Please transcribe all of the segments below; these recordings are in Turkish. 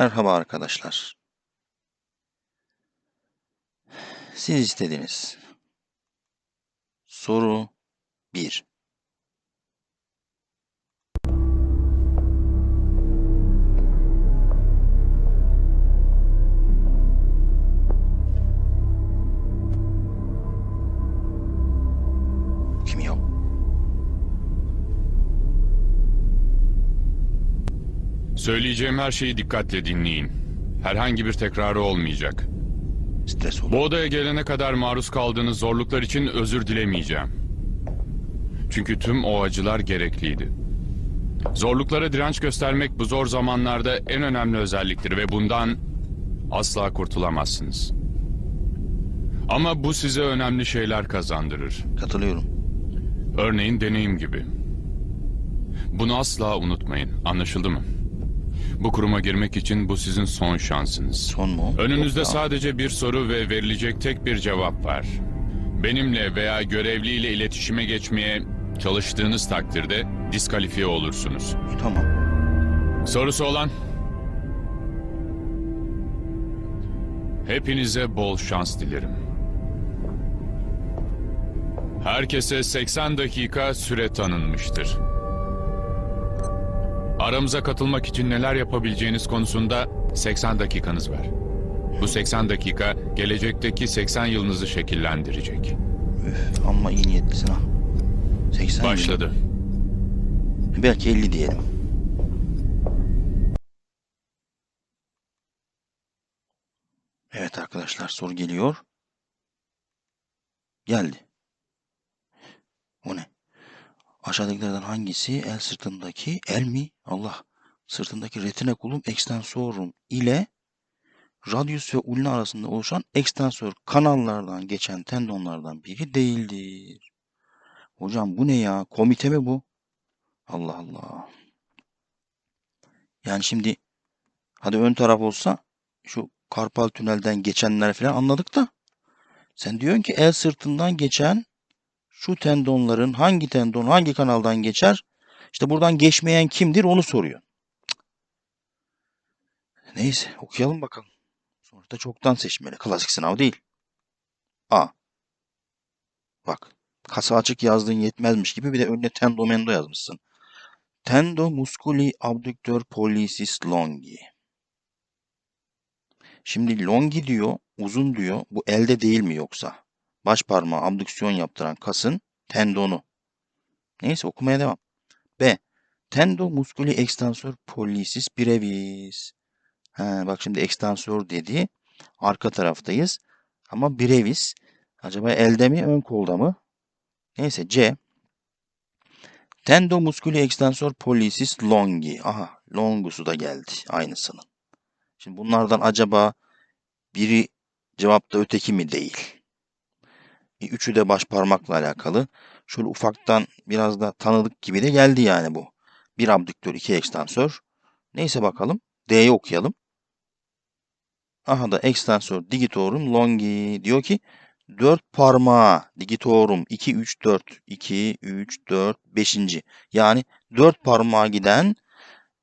Merhaba arkadaşlar. Siz istediniz. Soru 1. Söyleyeceğim her şeyi dikkatle dinleyin. Herhangi bir tekrarı olmayacak. Stres olur. Bu odaya gelene kadar maruz kaldığınız zorluklar için özür dilemeyeceğim. Çünkü tüm o acılar gerekliydi. Zorluklara direnç göstermek bu zor zamanlarda en önemli özelliktir ve bundan asla kurtulamazsınız. Ama bu size önemli şeyler kazandırır. Katılıyorum. Örneğin deneyim gibi. Bunu asla unutmayın. Anlaşıldı mı? Bu kuruma girmek için bu sizin son şansınız. Son mu? Önünüzde Yok ya. sadece bir soru ve verilecek tek bir cevap var. Benimle veya görevliyle iletişime geçmeye çalıştığınız takdirde diskalifiye olursunuz. Tamam. Sorusu olan? Hepinize bol şans dilerim. Herkese 80 dakika süre tanınmıştır. Aramıza katılmak için neler yapabileceğiniz konusunda 80 dakikanız var. Bu 80 dakika gelecekteki 80 yılınızı şekillendirecek. Üf, amma iyi niyetlisin ha. 80 bin. Başladı. Belki 50 diyelim. Evet arkadaşlar soru geliyor. Geldi. O ne? Aşağıdakilerden hangisi el sırtındaki el mi? Allah. Sırtındaki retinakulum extensorum ile radius ve ulna arasında oluşan ekstensör kanallardan geçen tendonlardan biri değildir. Hocam bu ne ya? Komite mi bu? Allah Allah. Yani şimdi hadi ön taraf olsa şu karpal tünelden geçenler falan anladık da sen diyorsun ki el sırtından geçen şu tendonların hangi tendon hangi kanaldan geçer? İşte buradan geçmeyen kimdir onu soruyor. Neyse okuyalım bakalım. Sonuçta çoktan seçmeli. Klasik sınav değil. A. Bak kasa açık yazdığın yetmezmiş gibi bir de önüne tendomendo yazmışsın. Tendo musculi abductor pollicis longi. Şimdi longi diyor, uzun diyor. Bu elde değil mi yoksa? Baş parmağı abdüksiyon yaptıran kasın tendonu. Neyse okumaya devam. B. Tendo musculi extensor pollicis brevis. Ha, bak şimdi ekstansör dedi. Arka taraftayız. Ama brevis. Acaba elde mi, ön kolda mı? Neyse C. Tendo musculi extensor pollicis longi. Aha, longusu da geldi aynısının. Şimdi bunlardan acaba biri cevapta öteki mi değil? Üçü de baş parmakla alakalı. Şöyle ufaktan biraz da tanıdık gibi de geldi yani bu. Bir abdüktör, iki ekstansör. Neyse bakalım. D'yi okuyalım. Aha da ekstansör digitorum longi. Diyor ki 4 parmağı digitorum 2 3 4 2 3 4 5. Yani 4 parmağa giden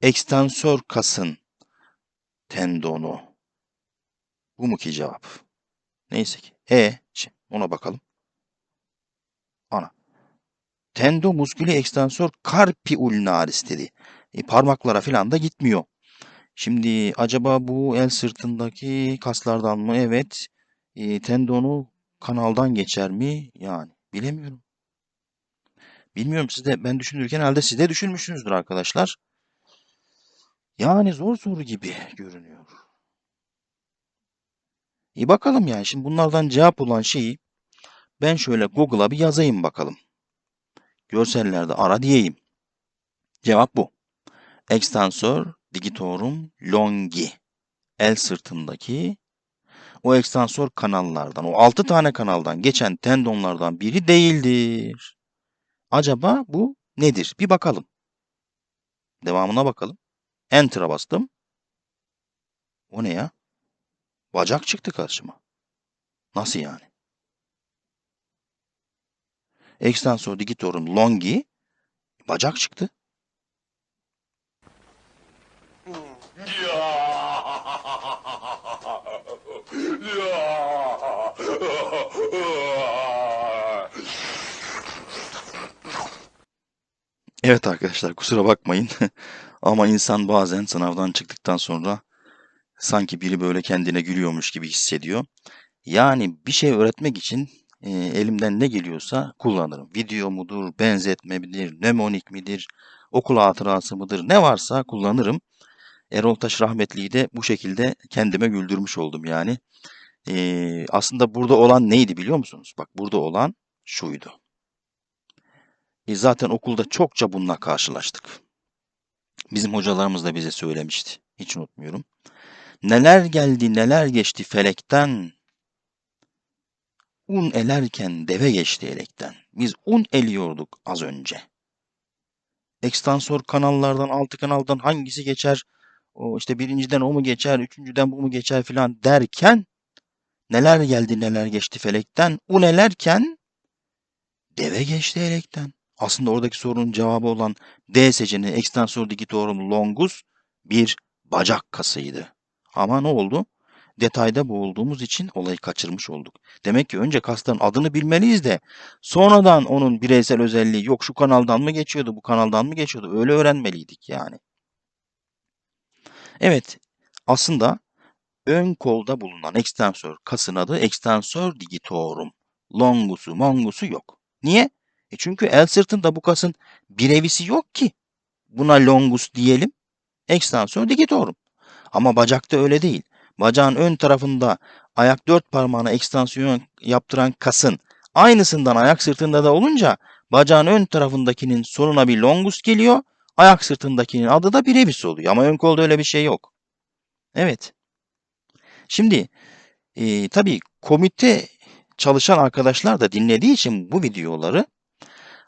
ekstansör kasın tendonu. Bu mu ki cevap? Neyse ki. E ona bakalım. Ana. Tendo musculi extensor carpi ulnaris dedi. E, parmaklara falan da gitmiyor. Şimdi acaba bu el sırtındaki kaslardan mı? Evet. E, tendonu kanaldan geçer mi? Yani bilemiyorum. Bilmiyorum siz de ben düşünürken herhalde siz de düşünmüşsünüzdür arkadaşlar. Yani zor soru gibi görünüyor. İyi bakalım yani. Şimdi bunlardan cevap olan şeyi ben şöyle Google'a bir yazayım bakalım. Görsellerde ara diyeyim. Cevap bu. Extensor digitorum longi. El sırtındaki o ekstansör kanallardan, o 6 tane kanaldan geçen tendonlardan biri değildir. Acaba bu nedir? Bir bakalım. Devamına bakalım. Enter'a bastım. O ne ya? Bacak çıktı karşıma. Nasıl yani? Extensor digitorum longi bacak çıktı. Evet arkadaşlar kusura bakmayın ama insan bazen sınavdan çıktıktan sonra sanki biri böyle kendine gülüyormuş gibi hissediyor. Yani bir şey öğretmek için e, elimden ne geliyorsa kullanırım. Video mudur, benzetme midir, mnemonik midir, okul hatırası mıdır ne varsa kullanırım. Erol Taş rahmetliyi de bu şekilde kendime güldürmüş oldum yani. E, aslında burada olan neydi biliyor musunuz? Bak burada olan şuydu. E, zaten okulda çokça bununla karşılaştık. Bizim hocalarımız da bize söylemişti. Hiç unutmuyorum. Neler geldi neler geçti felekten. Un elerken deve geçti elekten. Biz un eliyorduk az önce. Ekstansör kanallardan, altı kanaldan hangisi geçer? O işte birinciden o mu geçer, üçüncüden bu mu geçer filan derken neler geldi neler geçti felekten. Un elerken deve geçti elekten. Aslında oradaki sorunun cevabı olan D seçeneği ekstansör digitorum longus bir bacak kasıydı. Ama ne oldu? Detayda boğulduğumuz için olayı kaçırmış olduk. Demek ki önce kasların adını bilmeliyiz de sonradan onun bireysel özelliği yok şu kanaldan mı geçiyordu bu kanaldan mı geçiyordu öyle öğrenmeliydik yani. Evet aslında ön kolda bulunan ekstansör kasın adı ekstansör digitorum. Longusu mongusu yok. Niye? E çünkü el sırtında bu kasın bir evisi yok ki. Buna longus diyelim. Ekstansör digitorum. Ama bacakta öyle değil. Bacağın ön tarafında ayak dört parmağına ekstansiyon yaptıran kasın aynısından ayak sırtında da olunca bacağın ön tarafındakinin sonuna bir longus geliyor. Ayak sırtındakinin adı da birebis oluyor. Ama ön kolda öyle bir şey yok. Evet. Şimdi e, tabii komite çalışan arkadaşlar da dinlediği için bu videoları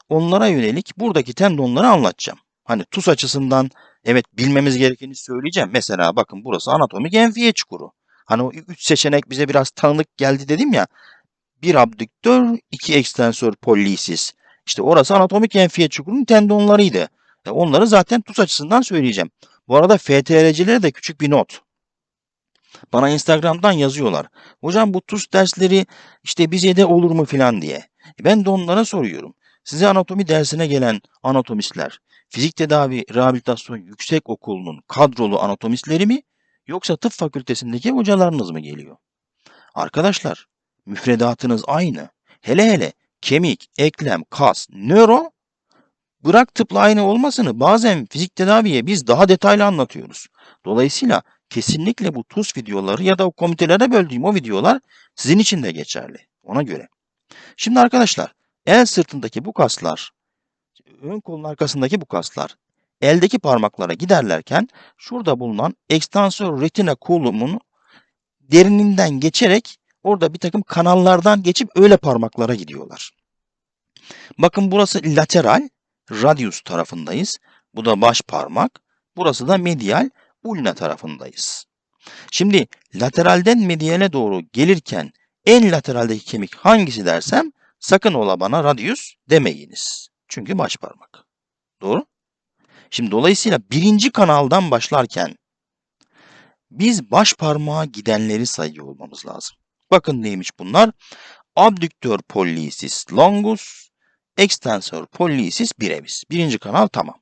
onlara yönelik buradaki tendonları anlatacağım. Hani TUS açısından evet bilmemiz gerekeni söyleyeceğim. Mesela bakın burası anatomik enfiye çukuru. Hani o üç seçenek bize biraz tanıdık geldi dedim ya. Bir abdüktör, iki ekstensör pollisis. İşte orası anatomik enfiye çukurunun tendonlarıydı. E onları zaten TUS açısından söyleyeceğim. Bu arada FTR'cilere de küçük bir not. Bana Instagram'dan yazıyorlar. Hocam bu TUS dersleri işte bize de olur mu filan diye. E Ben de onlara soruyorum. Size anatomi dersine gelen anatomistler, fizik tedavi rehabilitasyon yüksek okulunun kadrolu anatomistleri mi yoksa tıp fakültesindeki hocalarınız mı geliyor? Arkadaşlar, müfredatınız aynı. Hele hele kemik, eklem, kas, nöro bırak tıpla aynı olmasını bazen fizik tedaviye biz daha detaylı anlatıyoruz. Dolayısıyla kesinlikle bu TUS videoları ya da o komitelere böldüğüm o videolar sizin için de geçerli. Ona göre. Şimdi arkadaşlar el sırtındaki bu kaslar, ön kolun arkasındaki bu kaslar eldeki parmaklara giderlerken şurada bulunan ekstansör retina kolumun derininden geçerek orada bir takım kanallardan geçip öyle parmaklara gidiyorlar. Bakın burası lateral, radius tarafındayız. Bu da baş parmak. Burası da medial, ulna tarafındayız. Şimdi lateralden mediale doğru gelirken en lateraldeki kemik hangisi dersem sakın ola bana radius demeyiniz. Çünkü baş parmak. Doğru? Şimdi dolayısıyla birinci kanaldan başlarken biz baş parmağa gidenleri sayıyor olmamız lazım. Bakın neymiş bunlar? Abdüktör pollicis longus, ekstensör pollicis brevis. Birinci kanal tamam.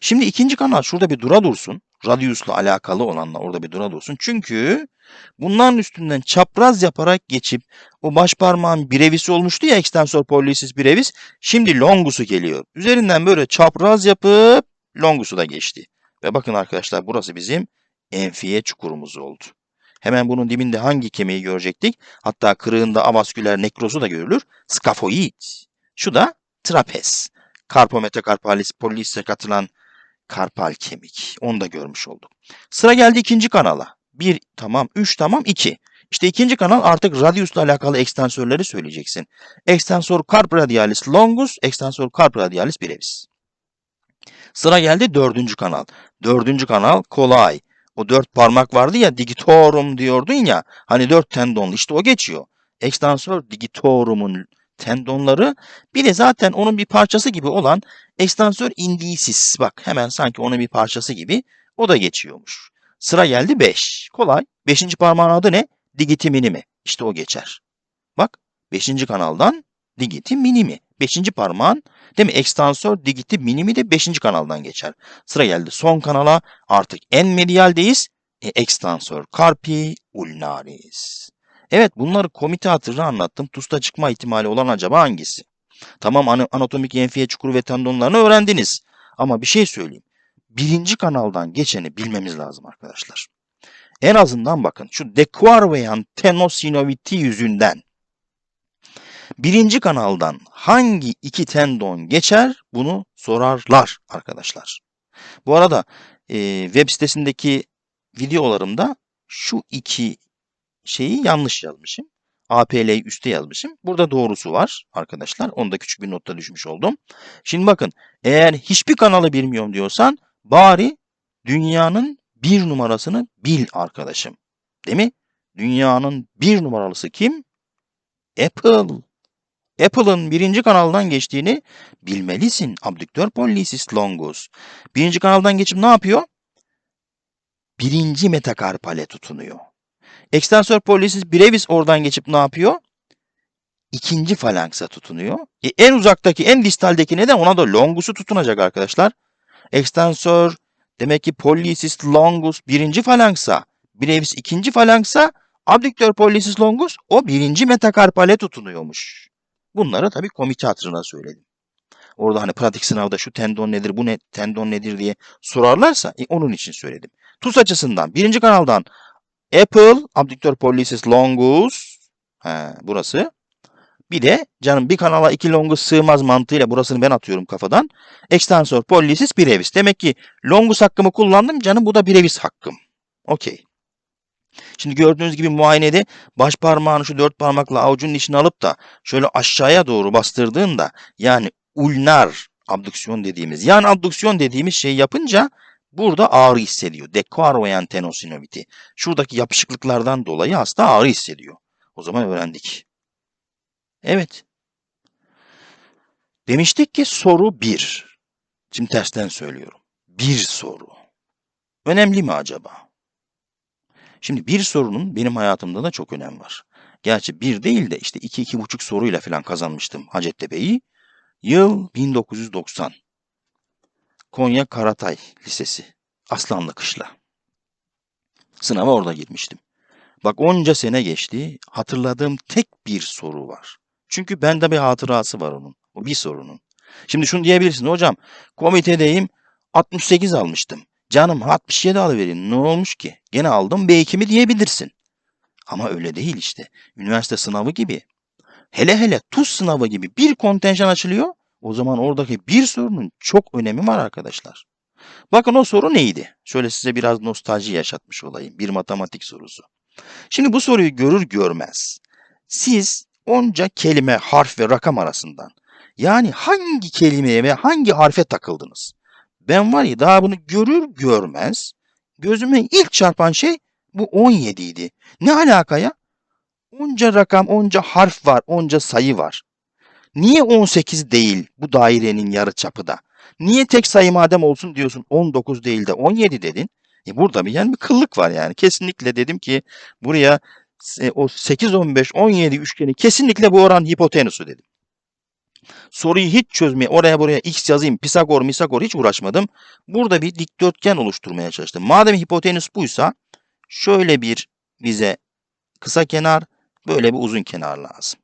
Şimdi ikinci kanal şurada bir dura dursun. Radius'la alakalı olanla orada bir dura dursun. Çünkü bunların üstünden çapraz yaparak geçip o baş parmağın birevisi olmuştu ya ekstensör pollicis brevis. Şimdi longusu geliyor. Üzerinden böyle çapraz yapıp longusu da geçti. Ve bakın arkadaşlar burası bizim enfiye çukurumuz oldu. Hemen bunun dibinde hangi kemiği görecektik? Hatta kırığında avasküler nekrozu da görülür. Skafoid. Şu da trapez. Karpometakarpalis pollis'e katılan karpal kemik. Onu da görmüş olduk. Sıra geldi ikinci kanala. Bir tamam, üç tamam, iki. İşte ikinci kanal artık radiusla alakalı ekstensörleri söyleyeceksin. Ekstensor carp radialis longus, ekstensor carp radialis brevis. Sıra geldi dördüncü kanal. Dördüncü kanal kolay. O dört parmak vardı ya digitorum diyordun ya. Hani dört tendonlu işte o geçiyor. Ekstansör digitorumun tendonları bir de zaten onun bir parçası gibi olan ekstansör indicis. Bak hemen sanki onun bir parçası gibi o da geçiyormuş. Sıra geldi 5. Kolay. Beşinci parmağın adı ne? Digitimini mi? İşte o geçer. Bak Beşinci kanaldan digiti minimi. Beşinci parmağın değil mi? Ekstansör digiti minimi de beşinci kanaldan geçer. Sıra geldi son kanala. Artık en medialdeyiz. E, ekstansör carpi ulnaris. Evet bunları komite hatırına anlattım. TUS'ta çıkma ihtimali olan acaba hangisi? Tamam ana- anatomik enfiye çukuru ve tendonlarını öğrendiniz. Ama bir şey söyleyeyim. Birinci kanaldan geçeni bilmemiz lazım arkadaşlar. En azından bakın şu dekvarveyan tenosinoviti yüzünden birinci kanaldan hangi iki tendon geçer bunu sorarlar arkadaşlar. Bu arada e, web sitesindeki videolarımda şu iki şeyi yanlış yazmışım. APL'yi üste yazmışım. Burada doğrusu var arkadaşlar. Onu da küçük bir notta düşmüş oldum. Şimdi bakın eğer hiçbir kanalı bilmiyorum diyorsan bari dünyanın bir numarasını bil arkadaşım. Değil mi? Dünyanın bir numaralısı kim? Apple. Apple'ın birinci kanaldan geçtiğini bilmelisin. Abduktör pollicis longus. Birinci kanaldan geçip ne yapıyor? Birinci metakarpale tutunuyor. Ekstansör pollicis brevis oradan geçip ne yapıyor? İkinci falanksa tutunuyor. E, en uzaktaki, en distaldeki neden? Ona da longusu tutunacak arkadaşlar. Ekstansör demek ki pollicis longus birinci falanksa, brevis ikinci falanksa, abduktör pollicis longus o birinci metakarpale tutunuyormuş. Bunları tabii komite hatırına söyledim. Orada hani pratik sınavda şu tendon nedir, bu ne tendon nedir diye sorarlarsa e, onun için söyledim. TUS açısından birinci kanaldan Apple, abduktör pollicis longus, he, burası. Bir de canım bir kanala iki longus sığmaz mantığıyla burasını ben atıyorum kafadan. Ekstansör pollicis brevis. Demek ki longus hakkımı kullandım canım bu da brevis hakkım. Okey. Şimdi gördüğünüz gibi muayenede baş parmağını şu dört parmakla avucunun içine alıp da şöyle aşağıya doğru bastırdığında yani ulnar abduksiyon dediğimiz yani abduksiyon dediğimiz şeyi yapınca burada ağrı hissediyor. Dequarvoyan tenosinoviti. Şuradaki yapışıklıklardan dolayı hasta ağrı hissediyor. O zaman öğrendik. Evet. Demiştik ki soru bir. Şimdi tersten söylüyorum. Bir soru. Önemli mi acaba? Şimdi bir sorunun benim hayatımda da çok önem var. Gerçi bir değil de işte iki iki buçuk soruyla falan kazanmıştım Hacettepe'yi. Yıl 1990. Konya Karatay Lisesi. Aslanlı Kışla. Sınava orada girmiştim. Bak onca sene geçti. Hatırladığım tek bir soru var. Çünkü bende bir hatırası var onun. O bir sorunun. Şimdi şunu diyebilirsin hocam. Komitedeyim 68 almıştım. Canım 67 alıvereyim. Ne olmuş ki? Gene aldım B2 mi diyebilirsin. Ama öyle değil işte. Üniversite sınavı gibi. Hele hele TUS sınavı gibi bir kontenjan açılıyor. O zaman oradaki bir sorunun çok önemi var arkadaşlar. Bakın o soru neydi? Şöyle size biraz nostalji yaşatmış olayım. Bir matematik sorusu. Şimdi bu soruyu görür görmez siz onca kelime, harf ve rakam arasından yani hangi kelimeye ve hangi harfe takıldınız? Ben var ya daha bunu görür görmez gözüme ilk çarpan şey bu 17 idi. Ne alaka ya? Onca rakam, onca harf var, onca sayı var. Niye 18 değil bu dairenin yarı çapı da? Niye tek sayı madem olsun diyorsun 19 değil de 17 dedin? E burada bir yani bir kıllık var yani. Kesinlikle dedim ki buraya e, o 8 15 17 üçgeni kesinlikle bu oran hipotenusu dedim. Soruyu hiç çözmeye oraya buraya x yazayım Pisagor Misagor hiç uğraşmadım. Burada bir dikdörtgen oluşturmaya çalıştım. Madem hipotenüs buysa şöyle bir bize kısa kenar böyle bir uzun kenar lazım.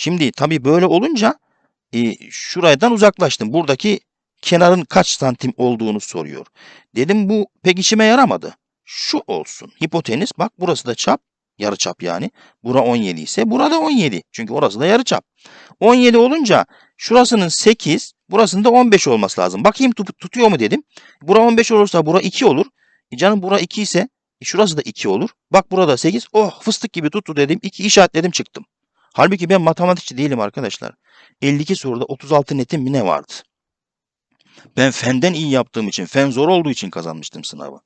Şimdi tabii böyle olunca e, şuradan uzaklaştım. Buradaki kenarın kaç santim olduğunu soruyor. Dedim bu pek işime yaramadı. Şu olsun. Hipotenüs bak burası da çap. Yarı çap yani. Bura 17 ise burada 17. Çünkü orası da yarı çap. 17 olunca şurasının 8, burasının da 15 olması lazım. Bakayım tut- tutuyor mu dedim. Bura 15 olursa bura 2 olur. E canım bura 2 ise e şurası da 2 olur. Bak burada 8. Oh fıstık gibi tuttu dedim. 2 işaretledim çıktım. Halbuki ben matematikçi değilim arkadaşlar. 52 soruda 36 netim mi ne vardı? Ben fenden iyi yaptığım için, fen zor olduğu için kazanmıştım sınavı.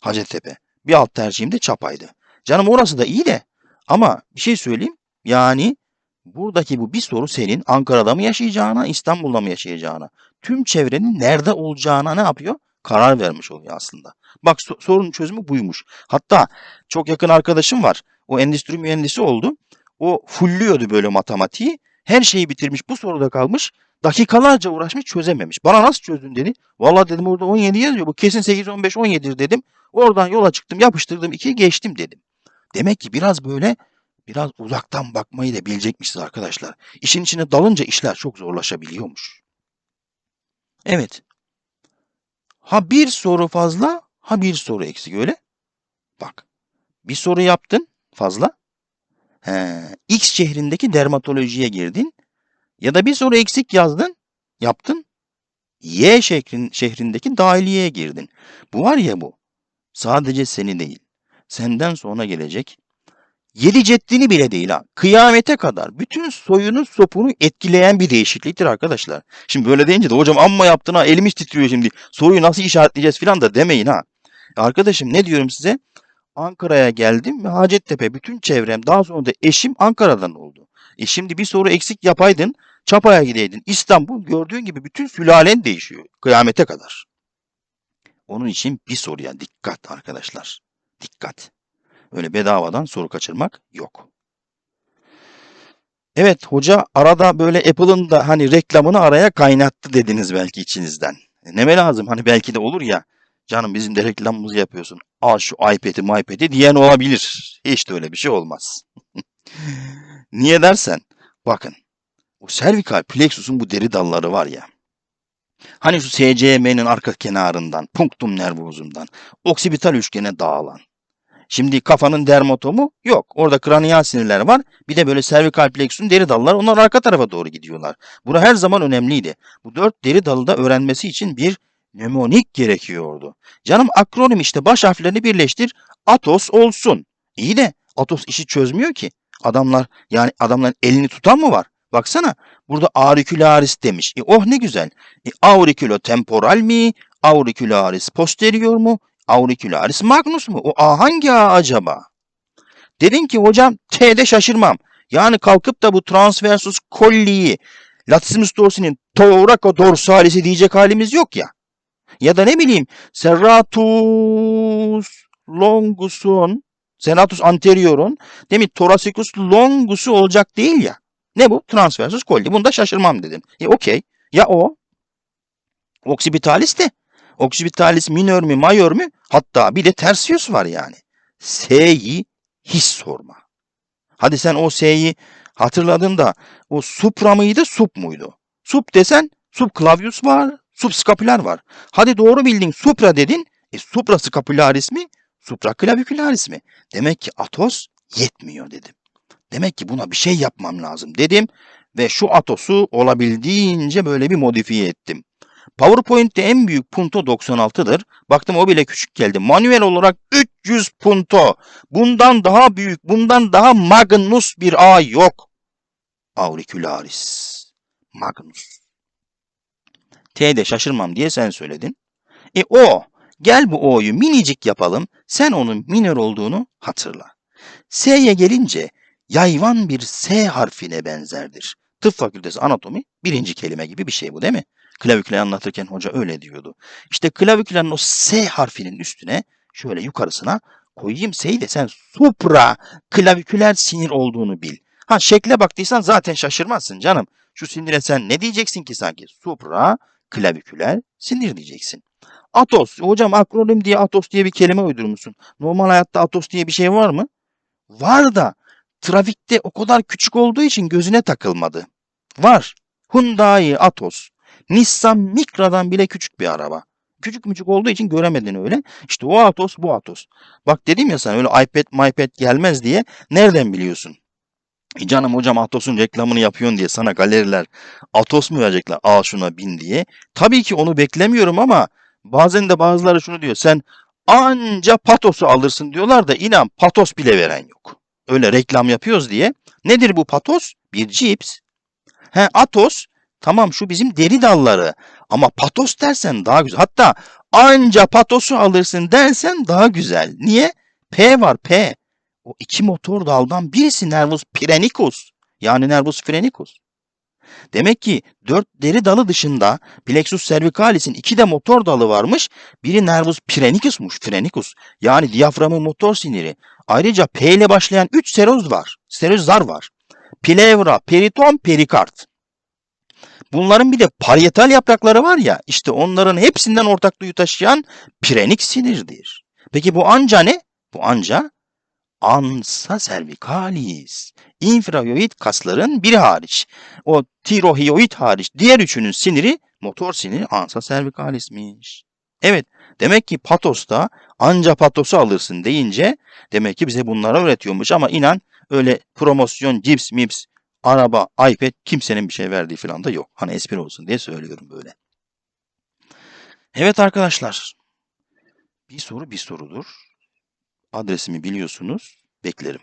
Hacettepe. Bir alt tercihim de Çapa'ydı. Canım orası da iyi de ama bir şey söyleyeyim. Yani buradaki bu bir soru senin Ankara'da mı yaşayacağına, İstanbul'da mı yaşayacağına, tüm çevrenin nerede olacağına ne yapıyor? Karar vermiş oluyor aslında. Bak so- sorunun çözümü buymuş. Hatta çok yakın arkadaşım var. O endüstri mühendisi oldu. O fulluyordu böyle matematiği. Her şeyi bitirmiş. Bu soruda kalmış. Dakikalarca uğraşmış çözememiş. Bana nasıl çözdün dedi. Vallahi dedim orada 17 yazıyor. Bu kesin 8, 15, 17'dir dedim. Oradan yola çıktım yapıştırdım 2'yi geçtim dedim. Demek ki biraz böyle biraz uzaktan bakmayı da bilecekmişiz arkadaşlar. İşin içine dalınca işler çok zorlaşabiliyormuş. Evet. Ha bir soru fazla, ha bir soru eksik öyle. Bak. Bir soru yaptın fazla. He, X şehrindeki dermatolojiye girdin. Ya da bir soru eksik yazdın, yaptın. Y şehrin, şehrindeki dahiliyeye girdin. Bu var ya bu. Sadece seni değil. Senden sonra gelecek. Yedi ceddini bile değil ha. Kıyamete kadar bütün soyunu sopunu etkileyen bir değişikliktir arkadaşlar. Şimdi böyle deyince de hocam amma yaptın ha elimiz titriyor şimdi. Soruyu nasıl işaretleyeceğiz filan da demeyin ha. Arkadaşım ne diyorum size? Ankara'ya geldim ve Hacettepe bütün çevrem daha sonra da eşim Ankara'dan oldu. E şimdi bir soru eksik yapaydın Çapa'ya gideydin. İstanbul gördüğün gibi bütün sülalen değişiyor kıyamete kadar. Onun için bir soruya dikkat arkadaşlar. Dikkat. Öyle bedavadan soru kaçırmak yok. Evet hoca arada böyle Apple'ın da hani reklamını araya kaynattı dediniz belki içinizden. E, neme lazım hani belki de olur ya. Canım bizim de reklamımızı yapıyorsun. Al şu iPad'i iPad'i diyen olabilir. Hiç de öyle bir şey olmaz. Niye dersen bakın bu servikal plexus'un bu deri dalları var ya. Hani şu SCM'nin arka kenarından, punctum nervosum'dan, oksipital üçgene dağılan. Şimdi kafanın dermatomu yok. Orada kraniyal sinirler var. Bir de böyle servikal plexus'un deri dalları onlar arka tarafa doğru gidiyorlar. Bura her zaman önemliydi. Bu dört deri dalı da öğrenmesi için bir mnemonik gerekiyordu. Canım akronim işte baş harflerini birleştir. Atos olsun. İyi de Atos işi çözmüyor ki. Adamlar yani adamların elini tutan mı var? Baksana burada auricularis demiş. E, oh ne güzel. E, auriculotemporal mi? Auricularis posterior mu? Auricularis magnus mu? O A hangi A acaba? Dedin ki hocam T'de şaşırmam. Yani kalkıp da bu transversus colli'yi latissimus dorsi'nin thoraco dorsalisi diyecek halimiz yok ya. Ya da ne bileyim serratus longus'un serratus anterior'un demin thoracikus longus'u olacak değil ya. Ne bu? Transversus colli. Bunda şaşırmam dedim. E okey. Ya o? Occipitalis de. Occipitalis minör mü majör mü? Hatta bir de tersius var yani. S'yi hiç sorma. Hadi sen o S'yi hatırladın da o supra mıydı sup muydu? Sup desen subclavius var, subscapüler var. Hadi doğru bildin supra dedin. E suprascapularis mi? Supraclavicularis mi? Demek ki atos yetmiyor dedim. Demek ki buna bir şey yapmam lazım dedim ve şu atosu olabildiğince böyle bir modifiye ettim. PowerPoint'te en büyük punto 96'dır. Baktım o bile küçük geldi. Manuel olarak 300 punto. Bundan daha büyük, bundan daha magnus bir A yok. Auricularis. Magnus. T'de şaşırmam diye sen söyledin. E o. Gel bu O'yu minicik yapalım. Sen onun minör olduğunu hatırla. S'ye gelince yayvan bir S harfine benzerdir. Tıp fakültesi anatomi birinci kelime gibi bir şey bu değil mi? Klaviküle anlatırken hoca öyle diyordu. İşte klavikülenin o S harfinin üstüne şöyle yukarısına koyayım S'yi de sen supra klaviküler sinir olduğunu bil. Ha şekle baktıysan zaten şaşırmazsın canım. Şu sinire sen ne diyeceksin ki sanki? Supra klaviküler sinir diyeceksin. Atos. Hocam akronim diye Atos diye bir kelime uydurmuşsun. Normal hayatta Atos diye bir şey var mı? Var da trafikte o kadar küçük olduğu için gözüne takılmadı. Var. Hyundai Atos. Nissan Micra'dan bile küçük bir araba. Küçük müçük olduğu için göremedin öyle. İşte o Atos bu Atos. Bak dedim ya sana öyle iPad MyPad gelmez diye nereden biliyorsun? E canım hocam Atos'un reklamını yapıyorsun diye sana galeriler Atos mu verecekler al şuna bin diye. Tabii ki onu beklemiyorum ama bazen de bazıları şunu diyor sen anca patosu alırsın diyorlar da inan patos bile veren yok. Öyle reklam yapıyoruz diye. Nedir bu patos? Bir cips. He Atos tamam şu bizim deri dalları ama patos dersen daha güzel. Hatta anca patosu alırsın dersen daha güzel. Niye? P var P. O iki motor daldan birisi nervus phrenicus. Yani nervus phrenicus. Demek ki dört deri dalı dışında plexus cervicalis'in iki de motor dalı varmış. Biri nervus phrenicus'muş. Phrenicus. Yani diyaframın motor siniri. Ayrıca P ile başlayan 3 seroz var. sterozlar var. Plevra, periton, perikard. Bunların bir de parietal yaprakları var ya, işte onların hepsinden ortak duyu taşıyan pirenik sinirdir. Peki bu anca ne? Bu anca ansa cervicalis. İnfrayoid kasların biri hariç. O tirohioid hariç diğer üçünün siniri motor siniri ansa cervicalis'miş. Evet demek ki patosta anca patosu alırsın deyince demek ki bize bunları öğretiyormuş ama inan öyle promosyon, cips, mips, araba, iPad kimsenin bir şey verdiği falan da yok. Hani espri olsun diye söylüyorum böyle. Evet arkadaşlar. Bir soru bir sorudur. Adresimi biliyorsunuz. Beklerim.